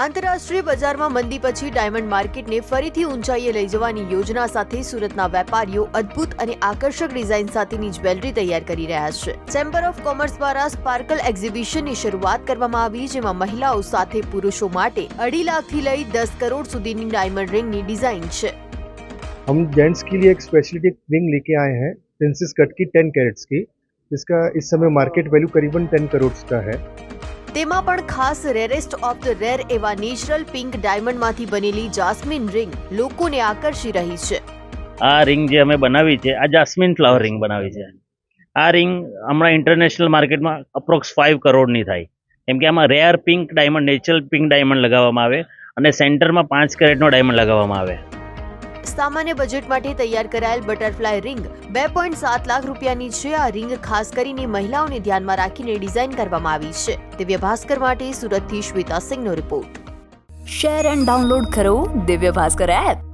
આંતરરાષ્ટ્રીય બજારમાં મંદી પછી ડાયમંડ માર્કેટને ફરીથી ઊંચાઈએ લઈ જવાની યોજના સાથે સુરતના વેપારીઓ અદ્ભુત અને આકર્ષક ડિઝાઇન સાથેની જ્વેલરી તૈયાર કરી રહ્યા છે ચેમ્બર ઓફ કોમર્સ દ્વારા સ્પાર્કલ એક્ઝિબિશનની શરૂઆત કરવામાં આવી જેમાં મહિલાઓ સાથે પુરુષો માટે અઢી લાખથી લઈ દસ કરોડ સુધીની ડાયમંડ રિંગની ડિઝાઇન છે हम जेंट्स के लिए एक स्पेशलिटी रिंग लेके आए हैं प्रिंसेस कट की टेन कैरेट्स की जिसका इस समय मार्केट वैल्यू करीबन टेन करोड़ का है તેમાં પણ ખાસ રેરેસ્ટ ઓફ ધ રેર એવા નેચરલ પિંક ડાયમંડમાંથી બનેલી જાસ્મિન રિંગ લોકોને આકર્ષી રહી છે. આ રિંગ જે અમે બનાવી છે, આ જાસ્મિન ફ્લાવર રિંગ બનાવી છે. આ રિંગ હમણાં ઇન્ટરનેશનલ માર્કેટમાં અપ્રોક્સ ફાઇવ કરોડની થાય. કેમ કે આમાં rare pink diamond natural pink diamond લગાવવામાં આવે અને સેન્ટરમાં પાંચ કેરેટનો ડાયમંડ લગાવવામાં આવે. સામાન્ય બજેટ માટે તૈયાર કરાયેલ બટરફ્લાય રિંગ બે પોઈન્ટ સાત લાખ રૂપિયાની છે. આ રિંગ ખાસ કરીને મહિલાઓને ધ્યાનમાં રાખીને ડિઝાઇન કરવામાં આવી છે. દિવ્ય ભાસ્કર માટે સુરતથી શ્વેતા સિંહનો રિપોર્ટ. શેર એન્ડ ડાઉનલોડ કરો દિવ્ય ભાસ્કર એપ.